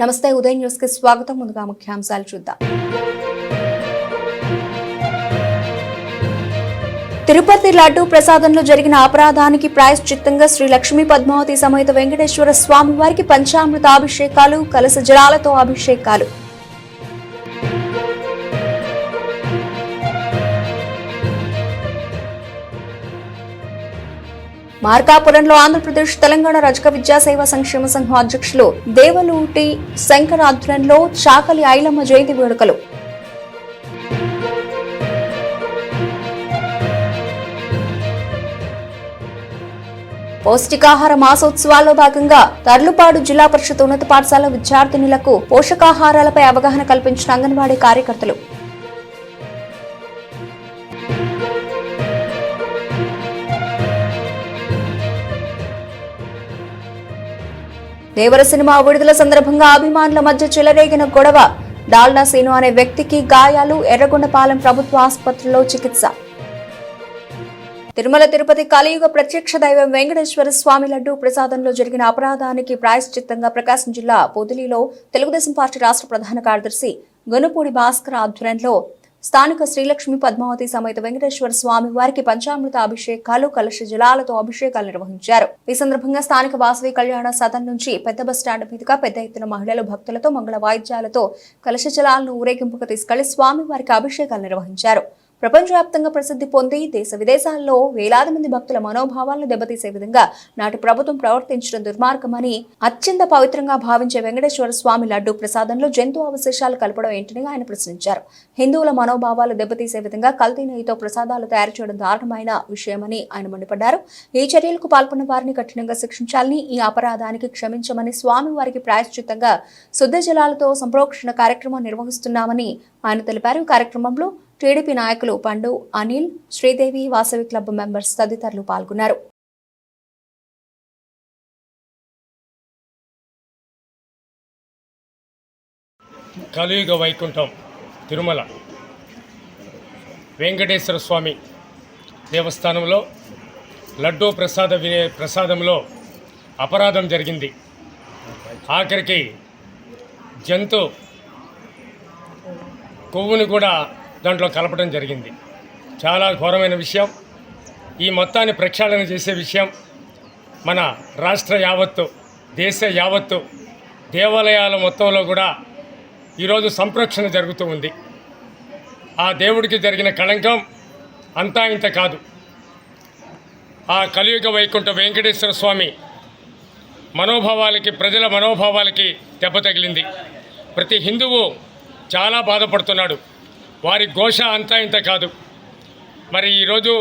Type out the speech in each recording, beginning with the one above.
నమస్తే ఉదయం న్యూస్కి స్వాగతం. ముందుగా ముఖ్యాంశాలు చూద్దాం. తిరుపతి లడ్డూ ప్రసాదంలో జరిగిన అపరాధానికి ప్రాయశ్చిత్తంగా శ్రీ లక్ష్మీ పద్మావతి సమేత వెంకటేశ్వర స్వామి వారికి పంచామృత అభిషేకాలు కలస జలాలతో అభిషేకాలు. మార్కాపురంలో ఆంధ్రప్రదేశ్ తెలంగాణ రజక విద్యాసేవ సంక్షేమ సంఘం అధ్యక్షులు దేవలూటి శంకర్ ఆధ్వర్యంలో చాకలి ఐలమ్మ జయంతి వేడుకలు. పౌష్టికాహార మాసోత్సవాల్లో భాగంగా తర్లుపాడు జిల్లా పరిషత్ ఉన్నత పాఠశాల విద్యార్థినులకు పోషకాహారాలపై అవగాహన కల్పించిన అంగన్వాడీ కార్యకర్తలు. దేవర సినిమా విడుదల సందర్భంగా అభిమానుల మధ్య చెలరేగిన గొడవ. డాల్డా సీను అనే వ్యక్తికి గాయాలు ఎర్రగొండపాలెం ప్రభుత్వ ఆసుపత్రిలో చికిత్స. తిరుమల తిరుపతి కలియుగ ప్రత్యక్ష దైవం వెంకటేశ్వర స్వామి లడ్డు ప్రసాదంలో జరిగిన అపరాధానికి ప్రాయశ్చిత్తంగా ప్రకాశం జిల్లా పొదిలిలో తెలుగుదేశం పార్టీ రాష్ట్ర ప్రధాన కార్యదర్శి గనుపూడి భాస్కర్ ఆధ్వర్యంలో స్థానిక శ్రీలక్ష్మి పద్మావతి సమేత వెంకటేశ్వర స్వామి వారికి పంచామృత అభిషేకాలు కలశ జలాలతో అభిషేకాలు నిర్వహించారు. ఈ సందర్భంగా స్థానిక వాసవి కళ్యాణ సదన్ నుంచి పెద్ద బస్ స్టాండ్ మీదుగా పెద్ద ఎత్తున మహిళలు భక్తులతో మంగళ వాయిద్యాలతో కలశ జలాలను ఊరేగింపుగా తీసుకెళ్ళి స్వామి వారికి అభిషేకాలు నిర్వహించారు. ప్రపంచవ్యాప్తంగా ప్రసిద్ధి పొంది దేశ విదేశాల్లో వేలాది మంది భక్తుల మనోభావాలను దెబ్బతీసే విధంగా నాటి ప్రభుత్వం ప్రవర్తించడం దుర్మార్గమని అత్యంత పవిత్రంగా భావించే వెంకటేశ్వర స్వామి లడ్డు ప్రసాదంలో జంతు అవశేషాలు కలపడం ఏంటని ఆయన ప్రశ్నించారు. హిందువుల మనోభావాలు దెబ్బతీసే విధంగా కల్తీ నెయ్యితో ప్రసాదాలు తయారు చేయడం దారుణమైన విషయమని ఆయన మండిపడ్డారు. ఈ చర్యలకు పాల్పడిన వారిని కఠినంగా శిక్షించాలని ఈ అపరాధానికి క్షమించమని స్వామి వారికి ప్రాయశ్చిత్తంగా శుద్ధ జలాలతో సంప్రోక్షణ కార్యక్రమం నిర్వహిస్తున్నామని ఆయన తెలిపారు. కార్యక్రమంలో టీడీపీ నాయకులు పండు అనిల్ శ్రీదేవి వాసవి క్లబ్ మెంబర్స్ తదితరులు పాల్గొన్నారు. కలియుగ వైకుంఠం తిరుమల వెంకటేశ్వర స్వామి దేవస్థానంలో లడ్డూ ప్రసాద వినే ప్రసాదంలో అపరాధం జరిగింది. ఆఖరికి జంతు కొవ్వును కూడా దాంట్లో కలపడం జరిగింది. చాలా ఘోరమైన విషయం. ఈ మొత్తాన్ని ప్రక్షాళన చేసే విషయం మన రాష్ట్ర యావత్తు దేశ యావత్తు దేవాలయాల మొత్తంలో కూడా ఈరోజు సంప్రోక్షణ జరుగుతూ ఉంది. ఆ దేవుడికి జరిగిన కళంకం అంతా ఇంత కాదు. ఆ కలియుగ వైకుంఠ వెంకటేశ్వర స్వామి మనోభావాలకి ప్రజల మనోభావాలకి దెబ్బ తగిలింది. ప్రతి హిందువు చాలా బాధపడుతున్నాడు. వారి ఘోష అంతా ఇంత కాదు. మరి ఈరోజు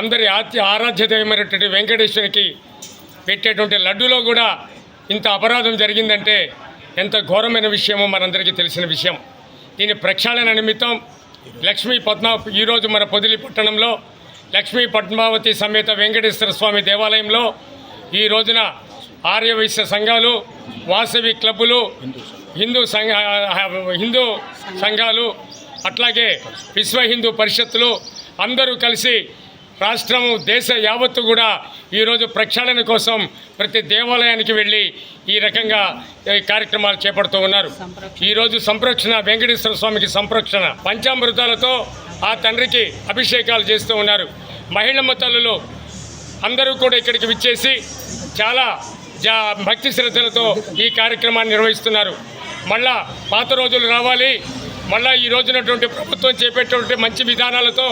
అందరి ఆత్య ఆరాధ్యతమైనటువంటి వెంకటేశ్వరికి పెట్టేటువంటి లడ్డులో కూడా ఇంత అపరాధం జరిగిందంటే ఎంత ఘోరమైన విషయమో మనందరికీ తెలిసిన విషయం. దీని ప్రక్షాళన నిమిత్తం లక్ష్మీ పద్మా ఈరోజు మన పొదిలి పట్టణంలో లక్ష్మీ పద్మావతి సమేత వెంకటేశ్వర స్వామి దేవాలయంలో ఈ రోజున ఆర్యవైశ్య సంఘాలు వాసవి క్లబ్బులు హిందూ సంఘ హిందూ సంఘాలు అట్లాగే విశ్వ హిందూ పరిషత్తులు అందరూ కలిసి రాష్ట్రము దేశ యావత్తు కూడా ఈరోజు ప్రక్షాళన కోసం ప్రతి దేవాలయానికి వెళ్ళి ఈ రకంగా కార్యక్రమాలు చేపడుతూ ఉన్నారు. ఈరోజు సంప్రోక్షణ వెంకటేశ్వర స్వామికి సంప్రోక్షణ. పంచామృతాలతో ఆ తండ్రికి అభిషేకాలు చేస్తూ ఉన్నారు. మహిళమ్మ తల్లులు అందరూ కూడా ఇక్కడికి విచ్చేసి చాలా జా భక్తి శ్రద్ధలతో ఈ కార్యక్రమాన్ని నిర్వహిస్తున్నారు. మళ్ళా పాత రోజులు రావాలి. మళ్ళీ ఈ రోజునటువంటి ప్రభుత్వం చేపట్టేటువంటి మంచి విధానాలతో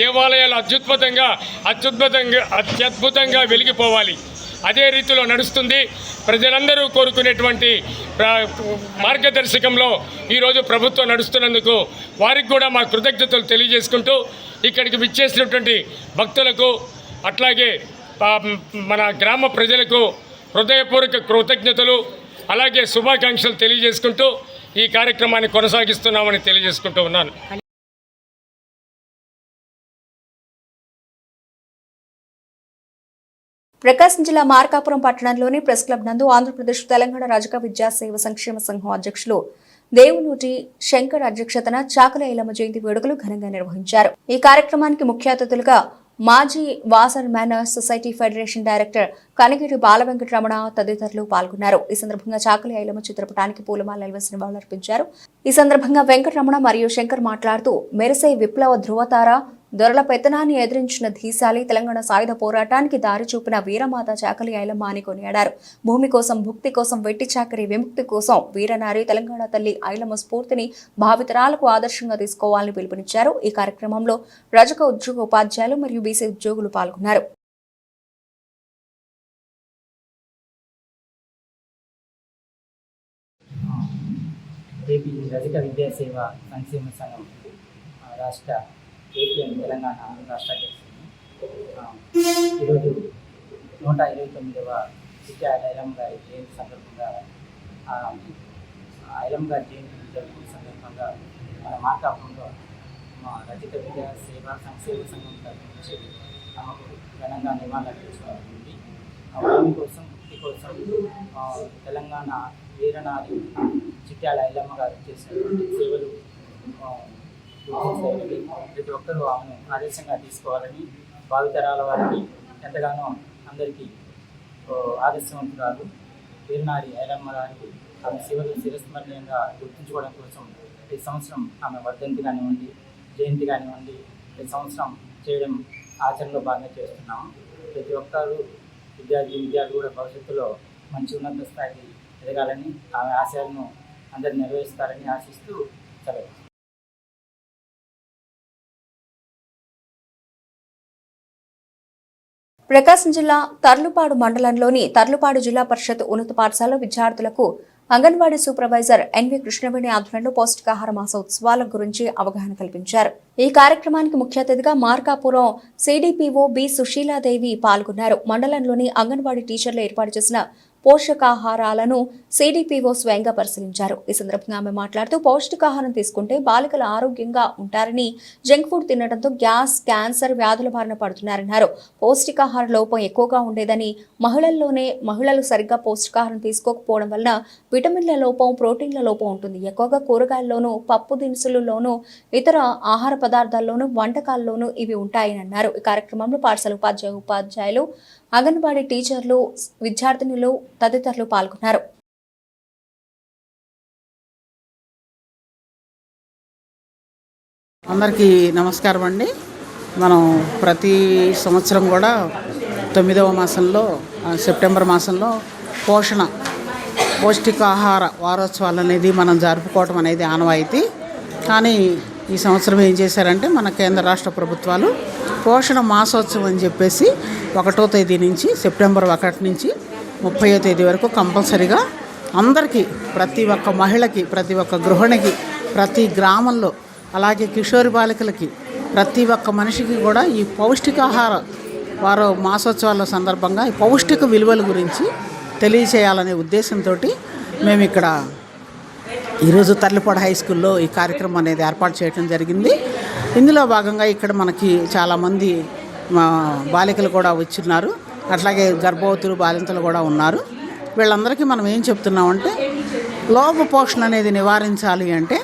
దేవాలయాలు అత్యుద్భుతంగా అత్యుద్భుతంగా అత్యద్భుతంగా వెలిగిపోవాలి. అదే రీతిలో నడుస్తుంది. ప్రజలందరూ కోరుకునేటువంటి మార్గదర్శకంలో ఈరోజు ప్రభుత్వం నడుస్తున్నందుకు వారికి కూడా మా కృతజ్ఞతలు తెలియజేసుకుంటూ ఇక్కడికి విచ్చేసినటువంటి భక్తులకు అట్లాగే మన గ్రామ ప్రజలకు హృదయపూర్వక కృతజ్ఞతలు అలాగే శుభాకాంక్షలు తెలియజేసుకుంటూ ఈ కార్యక్రమాన్ని కొనసాగిస్తున్నామని తెలియజేసుకుంటూ ఉన్నాను. ప్రకాశం జిల్లా మార్కాపురం పట్టణంలోని ప్రెస్ క్లబ్ నందు ఆంధ్రప్రదేశ్ తెలంగాణ రాజక విద్యా సేవ సంక్షేమ సంఘం అధ్యక్షులు దేవునూటి శంకర్ అధ్యక్షతన చాకల ఇలమ జయంతి వేడుకలు ఘనంగా నిర్వహించారు. ఈ కార్యక్రమానికి ముఖ్య అతిథులుగా మాజీ వాసర్ manners society federation director Kanagiri Balavenkataramana తదితరులు పాల్గొన్నారు. ఈ సందర్భంగా చాకలి ఐలమ్మ చిత్రపటానికి పూలమాలలు వేసి నివాళులర్పించారు ఈ సందర్భంగా వెంకటరమణ మరియు శంకర్ మాట్లాడుతూ మెరిసే విప్లవ ధృవతార దొరల పెత్తనాన్ని ఎదిరించిన ధీశాలి తెలంగాణ సాయుధ పోరాటానికి దారి చూపిన వీరమాత చాకలి ఐలమ్మ అని కొనియాడారు. భూమి కోసం భుక్తి కోసం వెట్టి చాకరి విముక్తి కోసం వీరనారి తెలంగాణ తల్లి ఐలమ్మ స్ఫూర్తిని భావితరాలకు ఆదర్శంగా తీసుకోవాలని పిలుపునిచ్చారు. ఈ కార్యక్రమంలో రజక ఉద్యోగ ఉపాధ్యాయులు మరియు బీసీ ఉద్యోగులు పాల్గొన్నారు. రజక సంక్షేమ సంఘం రాష్ట్ర ఏపీఎం తెలంగాణ రాష్ట్ర అధ్యక్షుడిని. ఈరోజు నూట ఇరవై తొమ్మిదవ సిటీ ఐలం గారి జయంతి సందర్భంగా ఆ, ఐలం గారి జయంతి జరుపుకునే సందర్భంగా మన మార్కాపురంలో మా రచిత విద్యా సేవ సంక్షేమ సంఘం తరఫు నుంచి ఆమెకు ఘనంగా నివాళులర్పించబడింది భూమి కోసం ముక్తి కోసం తెలంగాణ వీరనారి చిట్యాల ఐలమ్మ గారు చేసినటువంటి సేవలు ఆ, ప్రతి ఒక్కరూ ఆమెను ఆదర్శంగా తీసుకోవాలని భావితరాల వారికి ఎంతగానో అందరికీ ఆదర్శవంతురాలు వీరనారి ఐలమ్మ గారికి ఆమె సేవలు శిరస్మరణీయంగా గుర్తుంచుకోవడం కోసం ప్రతి సంవత్సరం ఆమె వర్ధంతి కానివ్వండి జయంతి కానివ్వండి ప్రతి సంవత్సరం చేయడం ఆచరణలో బాగా చేస్తున్నాము. ప్రతి ఒక్కరు విద్యార్థి విద్యార్థులు కూడా భవిష్యత్తులో మంచి ఉన్నత స్థాయికి ఎదగాలని ఆమె ఆశయాలను అందరు నెరవేరుస్తారని ఆశిస్తూ సెలవు. ప్రకాశం జిల్లా తర్లుపాడు మండలంలోని తర్లుపాడు జిల్లా పరిషత్ ఉన్నత పాఠశాల విద్యార్థులకు అంగన్వాడీ సూపర్వైజర్ ఎన్వి కృష్ణవేణి ఆధ్వర్యంలో పౌష్టికాహార మాసోత్సవాల గురించి అవగాహన కల్పించారు. ఈ కార్యక్రమానికి ముఖ్య అతిథిగా మార్కాపురం సిడిపిఓ బి సుశీలాదేవి పాల్గొన్నారు. మండలంలోని అంగన్వాడీ టీచర్లు ఏర్పాటు చేసిన పోషకాహారాలను సిడిపిఓ స్వయంగా పరిశీలించారు. ఈ సందర్భంగా ఆమె మాట్లాడుతూ పౌష్టికాహారం తీసుకుంటే బాలికలు ఆరోగ్యంగా ఉంటారని జంక్ ఫుడ్ తినడంతో గ్యాస్ క్యాన్సర్ వ్యాధుల బారిన పడుతున్నారన్నారు. పౌష్టికాహార లోపం ఎక్కువగా ఉండేదని మహిళల్లోనే మహిళలు సరిగ్గా పౌష్టికాహారం తీసుకోకపోవడం వలన విటమిన్ల లోపం ప్రోటీన్ల లోపం ఉంటుంది. ఎక్కువగా కూరగాయల్లోనూ పప్పు దినుసులలోనూ ఇతర ఆహార పదార్థాల్లోనూ వంటకాల్లోనూ ఇవి ఉంటాయని అన్నారు. ఈ కార్యక్రమంలో పాఠశాల ఉపాధ్యాయ ఉపాధ్యాయులు అంగన్వాడీ టీచర్లు విద్యార్థినులు తదితరులు పాల్గొన్నారు. అందరికీ నమస్కారం అండి. మనం ప్రతి సంవత్సరం కూడా తొమ్మిదవ మాసంలో సెప్టెంబర్ మాసంలో పోషణ పౌష్టికాహార వారోత్సవాలు అనేది మనం జరుపుకోవటం అనేది ఆనవాయితీ. కానీ ఈ సంవత్సరం ఏం చేశారంటే మన కేంద్ర రాష్ట్ర ప్రభుత్వాలు పోషణ మాసోత్సవం అని చెప్పేసి ఒకటో తేదీ నుంచి సెప్టెంబర్ ఒకటి నుంచి ముప్పయో తేదీ వరకు కంపల్సరిగా అందరికీ ప్రతి ఒక్క మహిళకి ప్రతి ఒక్క గృహిణికి ప్రతి గ్రామంలో అలాగే కిషోరి బాలికలకి ప్రతి ఒక్క మనిషికి కూడా ఈ పౌష్టికాహార వారు మాసోత్సవాల సందర్భంగా ఈ పౌష్టిక విలువల గురించి తెలియచేయాలనే ఉద్దేశంతో మేము ఇక్కడ ఈరోజు తర్లిపాడు హై స్కూల్లో ఈ కార్యక్రమం అనేది ఏర్పాటు చేయడం జరిగింది. ఇందులో భాగంగా ఇక్కడ మనకి చాలామంది బాలికలు కూడా వచ్చిన్నారు. అట్లాగే గర్భవతులు బాలింతలు కూడా ఉన్నారు. వీళ్ళందరికీ మనం ఏం చెప్తున్నామంటే లోప పోషణ అనేది నివారించాలి అంటే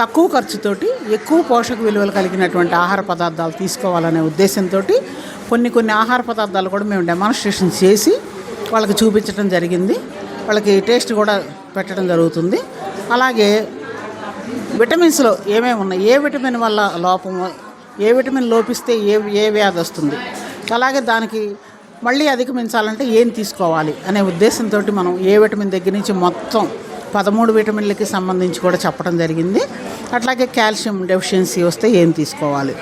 తక్కువ ఖర్చుతోటి ఎక్కువ పోషక విలువలు కలిగినటువంటి ఆహార పదార్థాలు తీసుకోవాలనే ఉద్దేశంతో కొన్ని కొన్ని ఆహార పదార్థాలు కూడా మేము డెమాన్స్ట్రేషన్ చేసి వాళ్ళకి చూపించడం జరిగింది. వాళ్ళకి టేస్ట్ కూడా పెట్టడం జరుగుతుంది. అలాగే విటమిన్స్లో ఏమేమి ఉన్నాయి? ఏ విటమిన్ వల్ల లోపము? ఏ విటమిన్ లోపిస్తే ఏ ఏ వ్యాధి వస్తుంది? అలాగే దానికి మళ్ళీ అధిగమించాలంటే ఏం తీసుకోవాలి అనే ఉద్దేశంతో మనం ఏ విటమిన్ దగ్గర నుంచి మొత్తం పదమూడు విటమిన్లకి సంబంధించి కూడా చెప్పడం జరిగింది. అట్లాగే కాల్షియం డెఫిషియన్సీ వస్తే ఏం తీసుకోవాలి?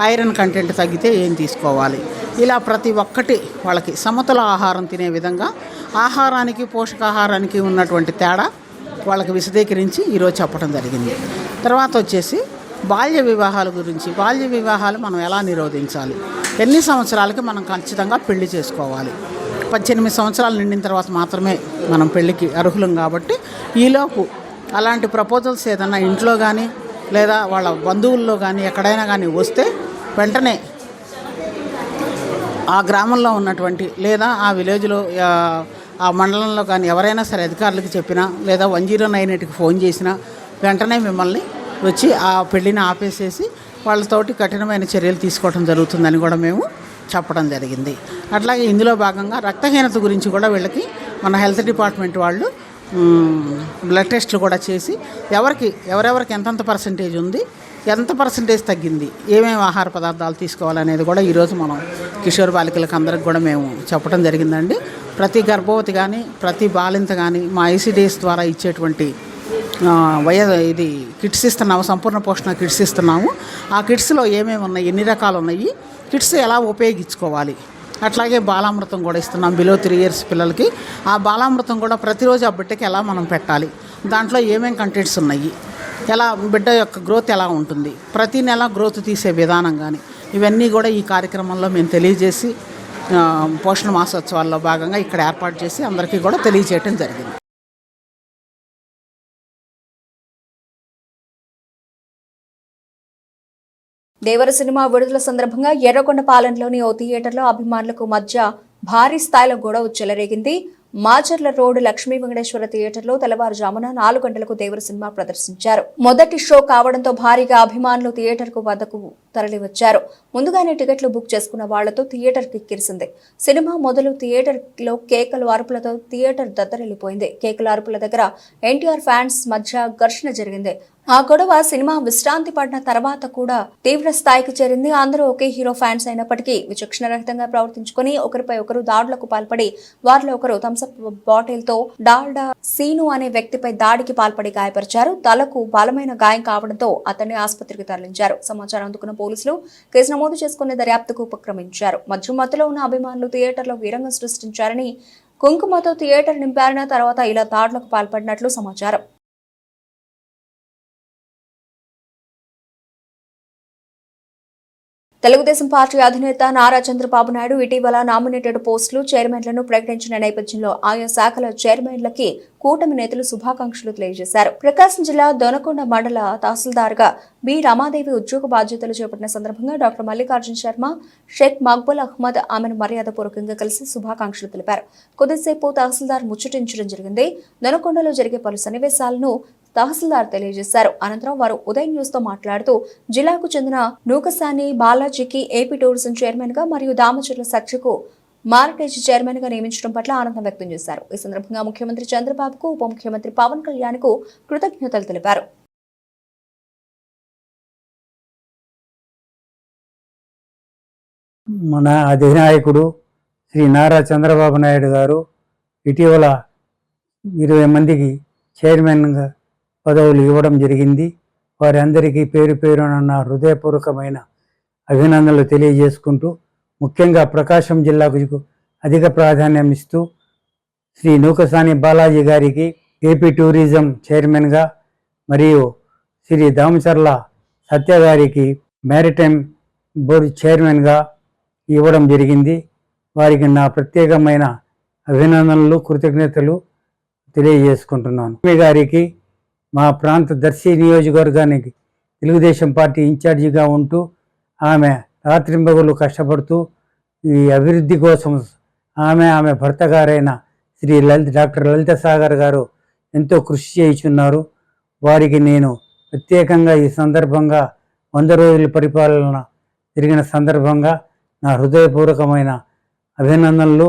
ఐరన్ కంటెంట్ తగ్గితే ఏం తీసుకోవాలి? ఇలా ప్రతి ఒక్కటి వాళ్ళకి సమతుల ఆహారం తినే విధంగా ఆహారానికి పోషకాహారానికి ఉన్నటువంటి తేడా వాళ్ళకి విశదీకరించి ఈరోజు చెప్పడం జరిగింది. తర్వాత వచ్చేసి బాల్య వివాహాల గురించి బాల్య వివాహాలు మనం ఎలా నిరోధించాలి? ఎన్ని సంవత్సరాలకి మనం ఖచ్చితంగా పెళ్ళి చేసుకోవాలి? పద్దెనిమిది సంవత్సరాలు నిండిన తర్వాత మాత్రమే మనం పెళ్ళికి అర్హులం కాబట్టి ఈలోపు అలాంటి ప్రపోజల్స్ ఏదైనా ఇంట్లో కానీ లేదా వాళ్ళ బంధువుల్లో కానీ ఎక్కడైనా కానీ వస్తే వెంటనే ఆ గ్రామంలో ఉన్నటువంటి లేదా ఆ విలేజ్లో ఆ, మండలంలో కానీ ఎవరైనా సరే అధికారులకు చెప్పినా లేదా వన్ జీరో నైన్ ఎయిట్కి ఫోన్ చేసినా వెంటనే మిమ్మల్ని వచ్చి ఆ పెళ్ళిని ఆపేసేసి వాళ్ళతోటి కఠినమైన చర్యలు తీసుకోవడం జరుగుతుందని కూడా మేము చెప్పడం జరిగింది. అట్లాగే ఇందులో భాగంగా రక్తహీనత గురించి కూడా వీళ్ళకి మన హెల్త్ డిపార్ట్మెంట్ వాళ్ళు బ్లడ్ టెస్ట్లు కూడా చేసి ఎవరికి ఎవరెవరికి ఎంతెంత పర్సంటేజ్ ఉంది ఎంత పర్సంటేజ్ తగ్గింది? ఏమేమి ఆహార పదార్థాలు తీసుకోవాలనేది కూడా ఈరోజు మనం కిషోర్ బాలికలకు అందరికి కూడా మేము చెప్పడం జరిగిందండి. ప్రతి గర్భవతి కానీ ప్రతి బాలింత కానీ మా ఐసీడీఎస్ ద్వారా ఇచ్చేటువంటి వయ ఇది కిట్స్ ఇస్తున్నాము సంపూర్ణ పోషణ కిట్స్ ఇస్తున్నాము. ఆ కిట్స్లో ఏమేమి ఉన్నాయి? ఎన్ని రకాలు ఉన్నాయి? కిట్స్ ఎలా ఉపయోగించుకోవాలి? అట్లాగే బాలామృతం కూడా ఇస్తున్నాం బిలో త్రీ ఇయర్స్ పిల్లలకి. ఆ బాలామృతం కూడా ప్రతిరోజు ఆ బిడ్డకి ఎలా మనం పెట్టాలి? దాంట్లో ఏమేమి కంటెంట్స్ ఉన్నాయి? ఎలా బిడ్డ యొక్క గ్రోత్ ఎలా ఉంటుంది? ప్రతి నెల గ్రోత్ తీసే విధానం కానీ ఇవన్నీ కూడా ఈ కార్యక్రమంలో మేము తెలియజేసి పోషణ మాసోత్సవాల్లో భాగంగా ఇక్కడ ఏర్పాటు చేసి అందరికీ కూడా తెలియజేయటం జరిగింది. దేవర సినిమా విడుదల సందర్భంగా ఎర్రకొండపాలెంలోని ఓ థియేటర్లో అభిమానులకు మధ్య భారీ స్థాయిలో గొడవ చెలరేగింది మాచర్ల రోడ్డు లక్ష్మీ వెంకటేశ్వర థియేటర్లో తెల్లవారుజామున నాలుగు గంటలకు దేవర సినిమా ప్రదర్శించారు. మొదటి షో కావడంతో భారీగా అభిమానులు థియేటర్కు వద్దకు తరలివచ్చారు. ముందుగానే టికెట్లు బుక్ చేసుకున్న వాళ్ళతో థియేటర్ కిక్కిరిసింది సినిమా మొదలు థియేటర్లో కేకలు అరుపులతో థియేటర్ దద్దరిల్లిపోయింది. కేకల అరుపుల దగ్గర ఎన్టీఆర్ ఫ్యాన్స్ మధ్య ఘర్షణ జరిగింది. ఆ గొడవ సినిమా విశ్రాంతి పడిన తర్వాత కూడా తీవ్ర స్థాయికి చేరింది. అందరూ ఒకే హీరో ఫ్యాన్స్ అయినప్పటికీ విచక్షణ రహితంగా ప్రవర్తించుకొని ఒకరిపై ఒకరు దాడులకు పాల్పడి వారిలో ఒకరు థమ్సప్ బాటిల్తో డాల్డా సీను అనే వ్యక్తిపై దాడికి పాల్పడి గాయపరిచారు. తలకు బలమైన గాయం కావడంతో అతన్ని ఆసుపత్రికి తరలించారు. సమాచారం అందుకున్న పోలీసులు కేసు నమోదు చేసుకునే దర్యాప్తుకు ఉపక్రమించారు. మధ్య మధ్యలో ఉన్న అభిమానులు థియేటర్లో వీరంగం సృష్టించారని కుంకుమతో థియేటర్ నింపారిన తర్వాత ఇలా దాడులకు పాల్పడినట్లు సమాచారం. తెలుగుదేశం పార్టీ అధినేత నారా చంద్రబాబు నాయుడు ఇటీవల నామినేటెడ్ పోస్టులు చైర్మన్లను ప్రకటించిన నేపథ్యంలో ఆయా శాఖల చైర్మన్లకి కూటమి నేతలు శుభాకాంక్షలు తెలియజేశారు. ప్రకాశం జిల్లా దొనకొండ మండల తహసీల్దార్గా బి. రమాదేవి ఉద్యోగ బాధ్యతలు చేపట్టిన సందర్భంగా డాక్టర్ మల్లికార్జున శర్మ షేక్ మక్బుల్ అహ్మద్ ఆమెను మర్యాదపూర్వకంగా కలిసి శుభాకాంక్షలు తెలిపారు. కొద్దిసేపు తహసీల్దార్ ముచ్చటించడం జరిగింది. దొనకొండలో జరిగే పలు సన్నివేశాలను తహసీల్దార్ తెలియజేశారు. అనంతరం వారు ఉదయ్ న్యూస్తో మాట్లాడుతూ జిల్లాకు చెందిన నూకసాని బాలాజీకి ఏపీ టూరిజం చైర్మన్గా మరియు దామచర్ల సఖ్యకు మారిటేజ్ చైర్మన్గా నియమించడం పట్ల ఆనందం వ్యక్తం చేశారు. ఈ సందర్భంగా ముఖ్యమంత్రి చంద్రబాబుకు ఉప ముఖ్యమంత్రి పవన్ కళ్యాణ్కు కృతజ్ఞతలు తెలిపారు. మన అధినాయకుడు శ్రీ నారా చంద్రబాబు నాయుడు గారు ఇటీవల ఇరవై మందికి చైర్మన్గా పదవులు ఇవ్వడం జరిగింది. వారందరికీ పేరు పేరున హృదయపూర్వకమైన అభినందనలు తెలియజేసుకుంటూ ముఖ్యంగా ప్రకాశం జిల్లాకు అధిక ప్రాధాన్యం ఇస్తూ శ్రీ నూకసాని బాలాజీ గారికి ఏపీ టూరిజం చైర్మన్గా మరియు శ్రీ దామచర్ల సత్య గారికి మ్యారిటైమ్ బోర్డు చైర్మన్గా ఇవ్వడం జరిగింది. వారికి నా ప్రత్యేకమైన అభినందనలు కృతజ్ఞతలు తెలియజేసుకుంటున్నాను. మీ గారికి మా ప్రాంత దర్శి నియోజకవర్గానికి తెలుగుదేశం పార్టీ ఇన్ఛార్జిగా ఉంటూ ఆమె రాత్రింబగులు కష్టపడుతూ ఈ అభివృద్ధి కోసం ఆమె ఆమె భర్త గారైన శ్రీ లలిత డాక్టర్ లలిత సాగర్ గారు ఎంతో కృషి చేయుచున్నారు. వారికి నేను ప్రత్యేకంగా ఈ సందర్భంగా వంద రోజుల పరిపాలన జరిగిన సందర్భంగా నా హృదయపూర్వకమైన అభినందనలు.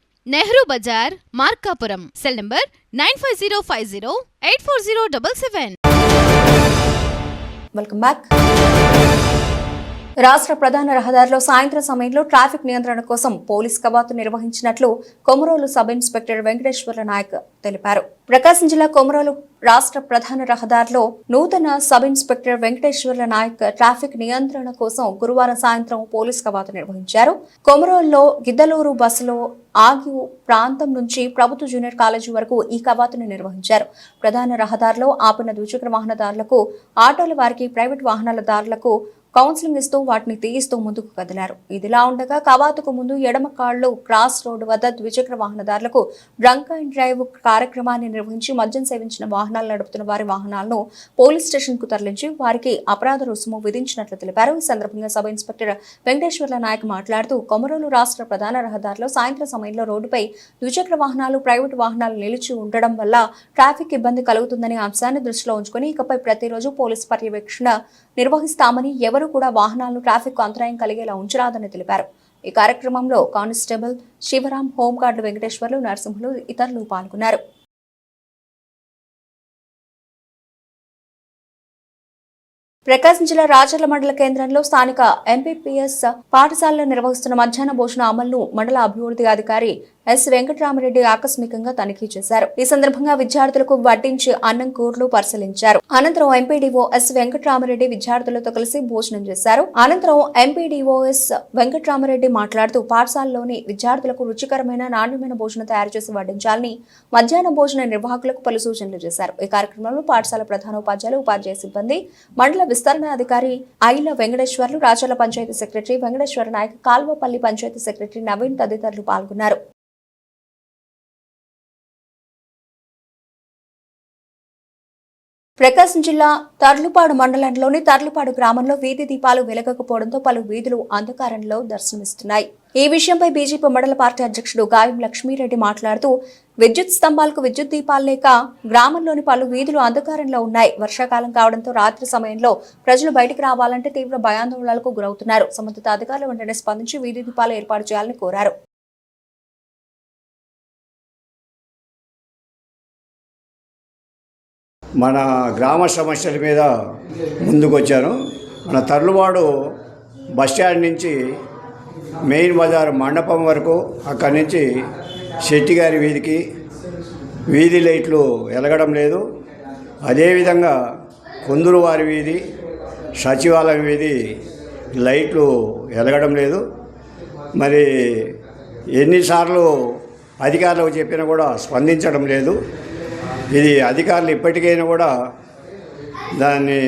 Nehru Bazar Markapuram. Cell number nine five zero five zero eight four zero double seven. Welcome back. రాష్ట్ర ప్రధాన రహదారిలో సాయంత్రం సమయంలో ట్రాఫిక్ నియంత్రణ కోసం పోలీస్ కవాతు నిర్వహించినట్లు కొమరోలు సబ్ ఇన్స్పెక్టర్ వెంకటేశ్వర్ల నాయక్ తెలిపారు. ప్రకాశం జిల్లా కొమరోలు రాష్ట్ర ప్రధాన రహదారిలో నూతన sub inspector Venkateswarla Nayak traffic నియంత్రణ కోసం గురువారం సాయంత్రం పోలీస్ కవాతు నిర్వహించారు. కొమరోల్లో గిద్దలూరు బస్సులో ఆగి ప్రాంతం నుంచి ప్రభుత్వ జూనియర్ కాలేజీ వరకు ఈ కవాతును నిర్వహించారు. ప్రధాన రహదారిలో ఆపిన ద్విచక్ర వాహనదారులకు ఆటోల వారికి ప్రైవేట్ వాహనాల దారులకు కౌన్సిలింగ్ ఇస్తూ వాటిని తీయిస్తూ ముందుకు కదిలారు. ఇదిలా ఉండగా కవాతుకు ముందు ఎడమ కాళ్ళు క్రాస్ రోడ్డు వద్ద ద్విచక్ర వాహనదారులకు డ్రంక్ అండ్ డ్రైవ్ కార్యక్రమాన్ని నిర్వహించి మద్యం సేవించిన వాహనాలు నడుపుతున్న వారి వాహనాలను పోలీస్ స్టేషన్కు తరలించి వారికి అపరాధ రుసుము విధించినట్లు తెలిపారు. ఈ సందర్భంగా సబ్ ఇన్స్పెక్టర్ వెంకటేశ్వర్ల నాయక్ మాట్లాడుతూ కొమరోలు రాష్ట్ర ప్రధాన రహదారిలో సాయంత్రం సమయంలో రోడ్డుపై ద్విచక్ర వాహనాలు ప్రైవేటు వాహనాలు నిలిచి ఉండడం వల్ల ట్రాఫిక్ ఇబ్బంది కలుగుతుందనే అంశాన్ని దృష్టిలో ఉంచుకొని ఇకపై ప్రతిరోజు పోలీస్ పర్యవేక్షణ నిర్వహిస్తామని ఎవరు కూడా వాహనాలను ట్రాఫిక్ అంతరాయం కలిగేలా ఉంచరాదని తెలిపారు. ఈ కార్యక్రమంలో constable Sivaram home guard Venkateswarlu Narasimhulu ఇతరులు పాల్గొన్నారు. ప్రకాశం జిల్లా రాచర్ల మండల కేంద్రంలో స్థానిక ఎంపీపీఎస్ పాఠశాలలో నిర్వహిస్తున్న మధ్యాహ్న భోజన అమలును మండల అభివృద్ధి అధికారి ఎస్ వెంకటరామరెడ్డి ఆకస్మికంగా తనిఖీ చేశారు. ఈ సందర్భంగా విద్యార్థులకు వడ్డించి అన్నం కూరలు పరిశీలించారు. అనంతరం ఎంపీడీఓ ఎస్ వెంకటరామరెడ్డి విద్యార్థులతో కలిసి భోజనం చేశారు. అనంతరం ఎంపీడీఓ ఎస్ వెంకటరామరెడ్డి మాట్లాడుతూ పాఠశాలలోని విద్యార్థులకు రుచికరమైన నాణ్యమైన భోజనం తయారు చేసి వడ్డించాలని మధ్యాహ్న భోజన నిర్వాహకులకు పలు సూచనలు చేశారు. ఈ కార్యక్రమంలో పాఠశాల ప్రధానోపాధ్యాయులు ఉపాధ్యాయ సిబ్బంది మండల విస్తరణ అధికారి ఐల వెంకటేశ్వర్లు రాచర్ల పంచాయతీ సెక్రటరీ వెంకటేశ్వర నాయక్ కాల్వపల్లి పంచాయతీ సెక్రటరీ నవీన్ తదితరులు పాల్గొన్నారు. ప్రకాశం జిల్లా తర్లుపాడు మండలంలోని తర్లుపాడు గ్రామంలో వీధి దీపాలు వెలగకపోవడంతో పలు వీధులు అంధకారంలో దర్శనమిస్తున్నాయి. ఈ విషయంపై బీజేపీ మండల పార్టీ అధ్యక్షుడు గాయం లక్ష్మీరెడ్డి మాట్లాడుతూ విద్యుత్ స్తంభాలకు విద్యుత్ దీపాలు లేక గ్రామంలోని పలు వీధులు అంధకారంలో ఉన్నాయి. వర్షాకాలం కావడంతో రాత్రి సమయంలో ప్రజలు బయటకు రావాలంటే తీవ్ర భయాందోళనలకు గురవుతున్నారు. సంబంధిత అధికారులు వెంటనే స్పందించి వీధి దీపాలు ఏర్పాటు చేయాలని కోరారు. మన గ్రామ సమస్యల మీద ముందుకు వచ్చాను మన తర్లువాడు బస్టాండ్ నుంచి మెయిన్ బజార్ మండపం వరకు అక్కడి నుంచి శెట్టిగారి వీధికి వీధి లైట్లు వెలగడం లేదు. అదేవిధంగా కొందరు వారి వీధి సచివాలయం వీధి లైట్లు వెలగడం లేదు. మరి ఎన్నిసార్లు అధికారులకు చెప్పినా కూడా స్పందించడం లేదు. ఇది అధికారులు ఇప్పటికైనా కూడా దాన్ని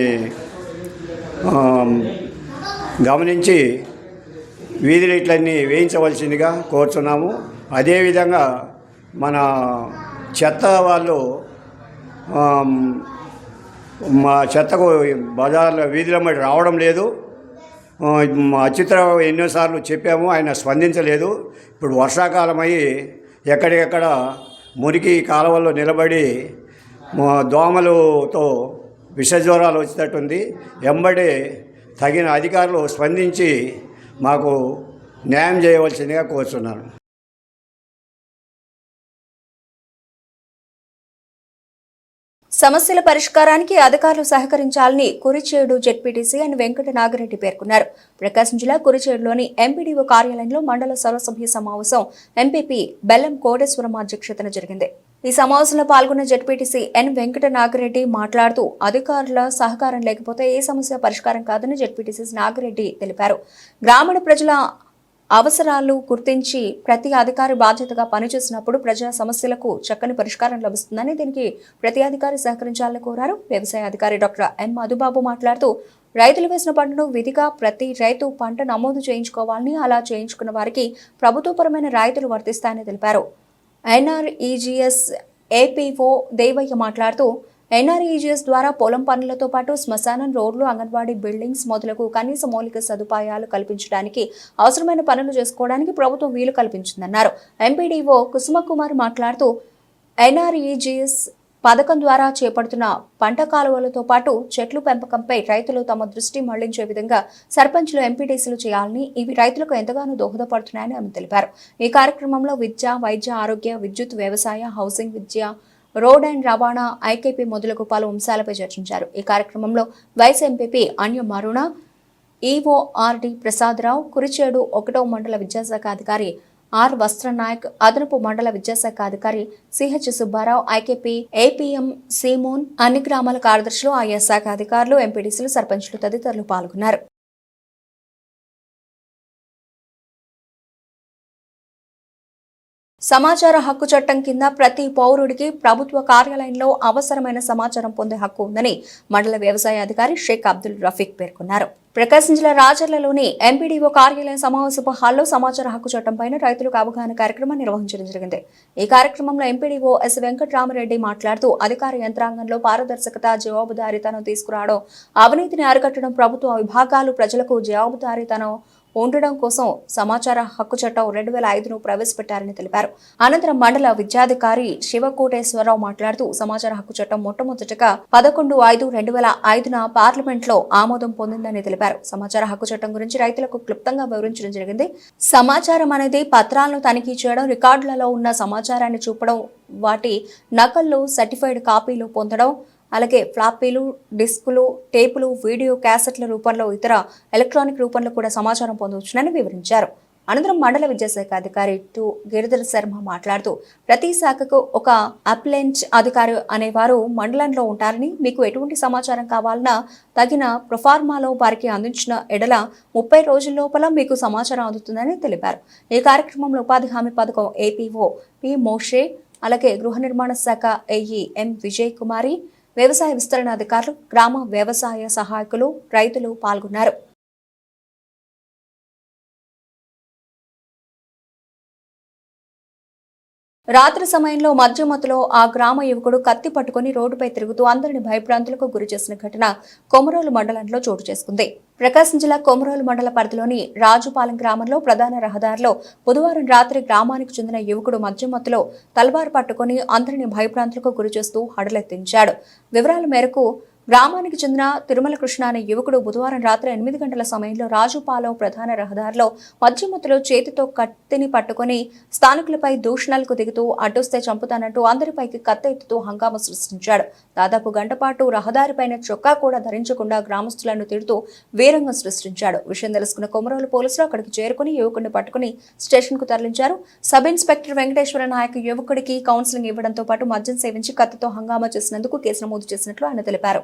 గమనించి వీధి లైట్లన్నీ వేయించవలసిందిగా కోరుతున్నాము. అదేవిధంగా మన చెత్త వాళ్ళు మా చెత్తకు బజార్లో వీధిలో మరి రావడం లేదు. ఆ, మా ఎన్నోసార్లు చెప్పాము ఆయన స్పందించలేదు. ఇప్పుడు వర్షాకాలం అయ్యి ఎక్కడికెక్కడ మురికి కాలువల్లో నిలబడి దోమలతో విషజ్వరాలు వచ్చేటట్టుంది. ఎంబడి తగిన అధికారులు స్పందించి మాకు న్యాయం చేయవలసిందిగా కోరుతున్నాను సమస్యల పరిష్కారానికి అధికారులు సహకరించాలని కురిచేడు జెడ్పీటీసీ అని వెంకట నాగిరెడ్డి పేర్కొన్నారు. ప్రకాశం జిల్లా కురిచేడులోని ఎంపీడీఓ కార్యాలయంలో మండల సర్వసభ్య సమావేశం ఎంపీపీ బెల్లం కోటేశ్వరం అధ్యక్షతన జరిగింది. ఈ సమావేశంలో పాల్గొన్న జెడ్పీటీసీ ఎన్ వెంకట నాగిరెడ్డి మాట్లాడుతూ అధికారుల సహకారం లేకపోతే ఏ సమస్య పరిష్కారం కాదని జెడ్పీటీసీ నాగిరెడ్డి తెలిపారు. గ్రామీణ ప్రజల అవసరాలు గుర్తించి ప్రతి అధికారి బాధ్యతగా పనిచేసినప్పుడు ప్రజల సమస్యలకు చక్కని పరిష్కారం లభిస్తుందని దీనికి ప్రతి అధికారి సహకరించాలని కోరారు. వ్యవసాయ అధికారి డాక్టర్ ఎం మధుబాబు మాట్లాడుతూ రైతులు వేసిన పంటను విధిగా ప్రతి రైతు పంట నమోదు చేయించుకోవాలని అలా చేయించుకున్న వారికి ప్రభుత్వపరమైన రాయితీలు వర్తిస్తాయని తెలిపారు. ఎన్ఆర్ఈజీఎస్ ఏపీఓ దేవయ్య మాట్లాడుతూ ఎన్ఆర్ఈజీఎస్ ద్వారా పొలం పనులతో పాటు శ్మశానం రోడ్లు అంగన్వాడీ బిల్డింగ్స్ మొదలగు కనీస మౌలిక సదుపాయాలు కల్పించడానికి అవసరమైన పనులు చేసుకోవడానికి ప్రభుత్వం వీలు కల్పించిందన్నారు. ఎంపీడీఓ కుసుమకుమార్ మాట్లాడుతూ ఎన్ఆర్ఈజీఎస్ పథకం ద్వారా చేపడుతున్న పంట కాలువలతో పాటు చెట్లు పెంపకంపై రైతులు తమ దృష్టి మళ్ళించే విధంగా సర్పంచ్లు ఎంపీటీసీలు చేయాలని ఇవి రైతులకు ఎంతగానో దోహదపడుతున్నాయని ఆమె తెలిపారు. ఈ కార్యక్రమంలో విద్య వైద్య ఆరోగ్య విద్యుత్ వ్యవసాయ హౌసింగ్ విద్య రోడ్ అండ్ రవాణా ఐకేపీ మొదలగు పలు అంశాలపై చర్చించారు. ఈ కార్యక్రమంలో వైస్ ఎంపీపీ అన్య మరుణ ఈఓఆర్డి ప్రసాదరావు కురిచేడు ఒకటో మండల విద్యాశాఖ అధికారి ఆర్ వస్త్రనాయక్ అదనపు మండల విద్యాశాఖ అధికారి CH Subbarao IKP APM Simon అన్ని గ్రామాల కార్యదర్శులు ఆయా శాఖ అధికారులు ఎంపీడీసీలు సర్పంచులు తదితరులు పాల్గొన్నారు. సమాచార హక్కు చట్టం కింద ప్రతి పౌరుడికి ప్రభుత్వ కార్యాలయంలో అవసరమైన సమాచారం పొందే హక్కు ఉందని మండల వ్యవసాయ అధికారి షేక్ అబ్దుల్ రఫీక్ పేర్కొన్నారు. ప్రకాశం జిల్లా రాజర్లలోని ఎంపీడీఓ కార్యాలయం సమావేశపు హాల్లో సమాచార హక్కు చట్టంపైన రైతులకు అవగాహన కార్యక్రమం నిర్వహించడం జరిగింది. ఈ కార్యక్రమంలో ఎంపీడీఓ ఎస్ వెంకట్రామరెడ్డి మాట్లాడుతూ అధికార యంత్రాంగంలో పారదర్శకత జవాబుదారీతనం తీసుకురావడం అవినీతిని అరికట్టడం ప్రభుత్వ విభాగాలు ప్రజలకు జవాబుదారీతనం ఉండడం కోసం సమాచార హక్కు చట్టం రెండు వేల ఐదును ప్రవేశపెట్టారని తెలిపారు. అనంతరం మండల విద్యాధికారి శివకోటేశ్వరరావు మాట్లాడుతూ సమాచార హక్కు చట్టం మొట్టమొదటిగా పదకొండు ఐదు రెండు వేల ఐదున పార్లమెంట్లో ఆమోదం పొందిందని తెలిపారు. సమాచార హక్కు చట్టం గురించి రైతులకు క్లుప్తంగా వివరించడం జరిగింది. సమాచారం అనేది పత్రాలను తనిఖీ చేయడం రికార్డులలో ఉన్న సమాచారాన్ని చూపడం వాటి నకళ్ళు సర్టిఫైడ్ కాపీలు పొందడం అలాగే ఫ్లాపీలు డిస్కులు టేపులు వీడియో క్యాసెట్ల రూపంలో ఇతర ఎలక్ట్రానిక్ రూపంలో కూడా సమాచారం పొందవచ్చునని వివరించారు. అనంతరం మండల విద్యాశాఖ అధికారి టు గిరిధర్ శర్మ మాట్లాడుతూ ప్రతి శాఖకు ఒక అప్లెంచ్ అధికారి అనేవారు మండలంలో ఉంటారని మీకు ఎటువంటి సమాచారం కావాలన్నా తగిన ప్రొఫార్మాలో వారికి అందించిన ఎడల ముప్పై రోజుల లోపల మీకు సమాచారం అందుతుందని తెలిపారు. ఈ కార్యక్రమంలో ఉపాధి హామీ పథకం ఏపీఓ పి. మోషే అలాగే గృహ నిర్మాణ శాఖ ఏఈ ఎం. విజయ్ కుమారి వ్యవసాయ విస్తరణ అధికారులు గ్రామ వ్యవసాయ సహాయకులు రైతులు పాల్గొన్నారు. రాత్రి సమయంలో మధ్యమతులో ఆ గ్రామ యువకుడు కత్తి పట్టుకుని రోడ్డుపై తిరుగుతూ అందరిని భయభ్రాంతులకు గురి చేసిన ఘటన కొమరోలు మండలంలో చోటు చేసుకుంది. ప్రకాశం జిల్లా కొమరోలు మండల పరిధిలోని రాజుపాలెం గ్రామంలో ప్రధాన రహదారిలో బుధవారం రాత్రి గ్రామానికి చెందిన యువకుడు మధ్యమత్తులో తలవారు పట్టుకుని అందరిని భయభ్రాంతులకు గురి చేస్తూ హడలెత్తించాడు. వివరాల మేరకు గ్రామానికి చెందిన తిరుమల కృష్ణ అనే యువకుడు బుధవారం రాత్రి ఎనిమిది గంటల సమయంలో రాజుపాలెం ప్రధాన రహదారిలో మధ్యమత్తులో చేతితో కత్తిని పట్టుకుని స్థానికులపై దూషణలకు దిగుతూ అడ్డొస్తే చంపుతానంటూ అందరిపైకి కత్తి ఎత్తుతూ హంగామా సృష్టించాడు. దాదాపు గంటపాటు రహదారిపైన చొక్కా కూడా ధరించకుండా గ్రామస్తులను తిడుతూ వీరంగం సృష్టించాడు. విషయం తెలుసుకున్న కొమరోలు పోలీసులు అక్కడికి చేరుకుని యువకుడిని పట్టుకుని స్టేషన్కు తరలించారు. సబ్ ఇన్స్పెక్టర్ వెంకటేశ్వర నాయక్ యువకుడికి కౌన్సిలింగ్ ఇవ్వడంతో పాటు మద్యం సేవించి కత్తితో హంగామా చేసినందుకు కేసు నమోదు చేసినట్లు ఆయన తెలిపారు.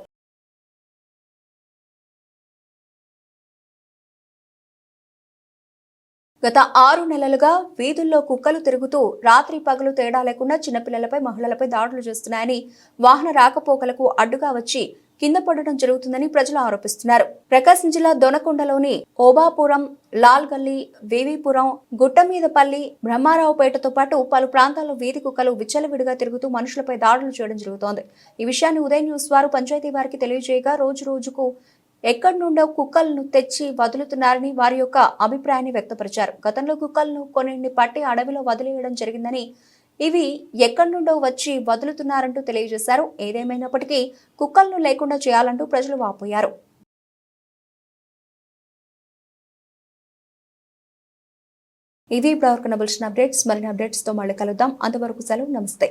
గత ఆరు నెలలుగా వీధుల్లో కుక్కలు తిరుగుతూ రాత్రి పగలు తేడా లేకుండా చిన్నపిల్లలపై మహిళలపై దాడులు చేస్తున్నాయని వాహన రాకపోకలకు అడ్డుగా వచ్చి కింద పడడం జరుగుతుందని ప్రజలు ఆరోపిస్తున్నారు. ప్రకాశం జిల్లా దొనకొండలోని ఓబాపురం లాల్ గల్లీ వివిపురం గుట్టమీదపల్లి బ్రహ్మారావుపేటతో పాటు పలు ప్రాంతాల్లో వీధి కుక్కలు విచ్చలవిడిగా తిరుగుతూ మనుషులపై దాడులు చేయడం జరుగుతోంది. ఈ విషయాన్ని ఉదయం న్యూస్ వారు పంచాయతీ వారికి తెలియజేయగా రోజు రోజుకు ఎక్కడి నుండో కుక్కలను తెచ్చి వదులుతున్నారని వారి యొక్క అభిప్రాయాన్ని వ్యక్తపరిచారు. గతంలో కుక్కలను కొన్నింటిని పట్టి అడవిలో వదిలేయడం జరిగిందని ఇవి ఎక్కడి నుండో వచ్చి వదులుతున్నారంటూ తెలియజేశారు. ఏదేమైనప్పటికీ కుక్కలను లేకుండా చేయాలంటూ ప్రజలు వాపోయారు. ఇవి ఇప్పటివరకు నబుల్సిన అప్డేట్స్. మరిన్ని అప్డేట్స్తో మళ్ళీ కలుద్దాం. అంతవరకు సెలవు. నమస్తే.